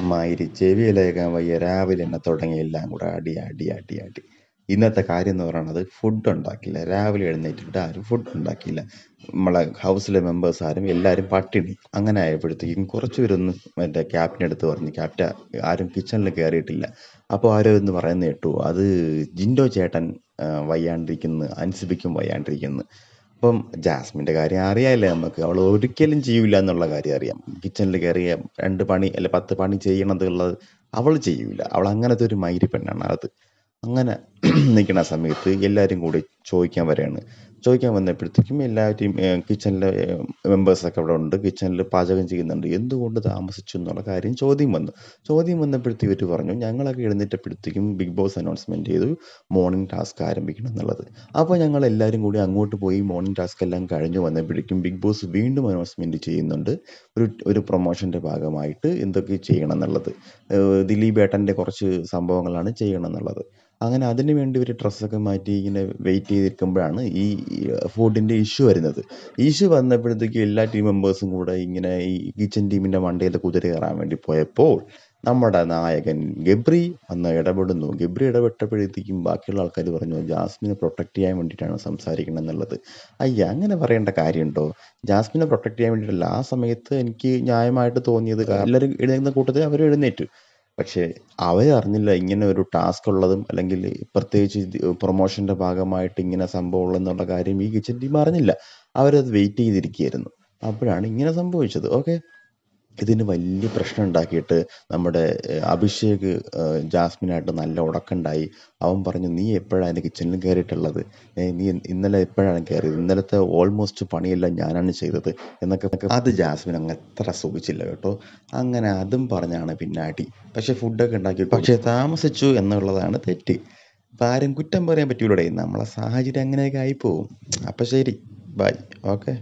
മാതിരി ചെവിയിലേക്കാൻ വയ്യ. രാവിലെ തന്നെ തുടങ്ങി എല്ലാം കൂടെ അടി അടി അടി അടി. ഇന്നത്തെ കാര്യം എന്ന് പറയുന്നത് ഫുഡ് ഉണ്ടാക്കില്ല. രാവിലെ എഴുന്നേറ്റിട്ട് ആരും ഫുഡ് ഉണ്ടാക്കിയില്ല. നമ്മളെ ഹൗസിലെ മെമ്പേഴ്സ് ആരും എല്ലാവരും പട്ടിണി. അങ്ങനെ ആയപ്പോഴത്തേക്കും കുറച്ച് പേരൊന്ന് മറ്റേ ക്യാപ്റ്റൻ എടുത്ത് പറഞ്ഞു ക്യാപ്റ്റ ആരും കിച്ചണിൽ കയറിയിട്ടില്ല അപ്പോൾ ആരോ എന്ന് പറയുന്നത് കേട്ടു അത് ജിൻഡോ ചേട്ടൻ വയ്യാണ്ടിരിക്കുന്നു അൻസിബിക്കും വയ്യാണ്ടിരിക്കുന്നു. അപ്പം ജാസ്മിന്റെ കാര്യം അറിയാമല്ലേ നമുക്ക്? അവൾ ഒരിക്കലും ചെയ്യൂല എന്നുള്ള കാര്യം അറിയാം. കിച്ചണിൽ കയറിയ രണ്ട് പണി അല്ല പത്ത് പണി ചെയ്യണതുള്ളത് അവൾ ചെയ്യൂല. അവൾ അങ്ങനത്തെ ഒരു മൈരി പെണ്ണാണ് അത്. അങ്ങനെ നിൽക്കുന്ന സമയത്ത് എല്ലാവരും കൂടി ചോദിക്കാൻ വരികയാണ് ചോദിക്കാൻ വന്നപ്പോഴത്തേക്കും എല്ലാവരും കിച്ചണിലെ മെമ്പേഴ്സൊക്കെ അവിടെ ഉണ്ട്. കിച്ചണിൽ പാചകം ചെയ്യുന്നുണ്ട്. എന്തുകൊണ്ട് താമസിച്ചു എന്നുള്ള കാര്യം ചോദ്യം വന്നു. ചോദ്യം വന്നപ്പോഴത്തേക്ക് ഇവർ പറഞ്ഞു ഞങ്ങളൊക്കെ എഴുന്നേറ്റപ്പോഴത്തേക്കും ബിഗ് ബോസ് അനൗൺസ്മെന്റ് ചെയ്തു മോർണിംഗ് ടാസ്ക് ആരംഭിക്കണം എന്നുള്ളത്. അപ്പോൾ ഞങ്ങൾ എല്ലാവരും കൂടി അങ്ങോട്ട് പോയി മോർണിംഗ് ടാസ്ക് എല്ലാം കഴിഞ്ഞു വന്നപ്പോഴേക്കും ബിഗ് ബോസ് വീണ്ടും അനൗൺസ്മെന്റ് ചെയ്യുന്നുണ്ട്. ഒരു ഒരു പ്രൊമോഷന്റെ ഭാഗമായിട്ട് എന്തൊക്കെ ചെയ്യണം എന്നുള്ളത്. ദിലീപ് ഏട്ടന്റെ കുറച്ച് സംഭവങ്ങളാണ് ചെയ്യണം എന്നുള്ളത്. അങ്ങനെ അതിന് വേണ്ടി ഒരു ഡ്രസ്സൊക്കെ മാറ്റി ഇങ്ങനെ വെയിറ്റ് ചെയ്തിരിക്കുമ്പോഴാണ് ഈ ഫുഡിന്റെ ഇഷ്യൂ വരുന്നത്. ഇഷ്യൂ വന്നപ്പോഴത്തേക്കും എല്ലാ ടീം മെമ്പേഴ്സും കൂടെ ഇങ്ങനെ ഈ കിച്ചൺ ടീമിന്റെ മണ്ടയിൽ കുതിര കയറാൻ വേണ്ടി പോയപ്പോൾ നമ്മുടെ നായകൻ ഗബ്രി അന്ന് ഇടപെടുന്നു. ഗബ്രി ഇടപെട്ടപ്പോഴത്തേക്കും ബാക്കിയുള്ള ആൾക്കാർ പറഞ്ഞു ജാസ്മിനെ പ്രൊട്ടക്റ്റ് ചെയ്യാൻ വേണ്ടിയിട്ടാണ് സംസാരിക്കണം എന്നുള്ളത്. അയ്യ അങ്ങനെ പറയേണ്ട കാര്യമുണ്ടോ? ജാസ്മിനെ പ്രൊട്ടക്റ്റ് ചെയ്യാൻ വേണ്ടിയിട്ടല്ല. ആ സമയത്ത് എനിക്ക് ന്യായമായിട്ട് തോന്നിയത് എല്ലാവരും എഴുന്നേക്കുന്ന കൂട്ടത്തിൽ അവർ എഴുന്നേറ്റു. പക്ഷേ അവരറിഞ്ഞില്ല ഇങ്ങനെ ഒരു ടാസ്ക് ഉള്ളതും അല്ലെങ്കിൽ പ്രത്യേകിച്ച് പ്രൊമോഷന്റെ ഭാഗമായിട്ട് ഇങ്ങനെ സംഭവം ഉള്ളതെന്നുള്ള കാര്യം ഈ കിച്ചൺ ടീം അറിഞ്ഞില്ല. അവരത് വെയിറ്റ് ചെയ്തിരിക്കുകയായിരുന്നു. അപ്പോഴാണ് ഇങ്ങനെ സംഭവിച്ചത്. ഓക്കെ ഇതിന് വലിയ പ്രശ്നം ഉണ്ടാക്കിയിട്ട് നമ്മുടെ അഭിഷേക് ജാസ്മിനായിട്ട് നല്ല ഉടക്കുണ്ടായി. അവൻ പറഞ്ഞു നീ എപ്പോഴാണ് എന്റെ കിച്ചണിൽ കയറിയിട്ടുള്ളത്? നീ ഇന്നലെ എപ്പോഴാണ് കയറിയത്? ഇന്നലത്തെ ഓൾമോസ്റ്റ് പണിയെല്ലാം ഞാനാണ് ചെയ്തത്. എന്നൊക്കെ അത് ജാസ്മിൻ അങ്ങ് എത്ര സുഖിച്ചില്ല കേട്ടോ. അങ്ങനെ അതും പറഞ്ഞാണ് പിന്നെ പക്ഷെ ഫുഡൊക്കെ ഉണ്ടാക്കി പക്ഷെ താമസിച്ചു എന്നുള്ളതാണ് തെറ്റ്. ഇപ്പം ആരും കുറ്റം പറയാൻ പറ്റൂലടേ. നമ്മളെ സാഹചര്യം അങ്ങനെയൊക്കെ ആയിപ്പോവും. അപ്പം ശരി. Bye okay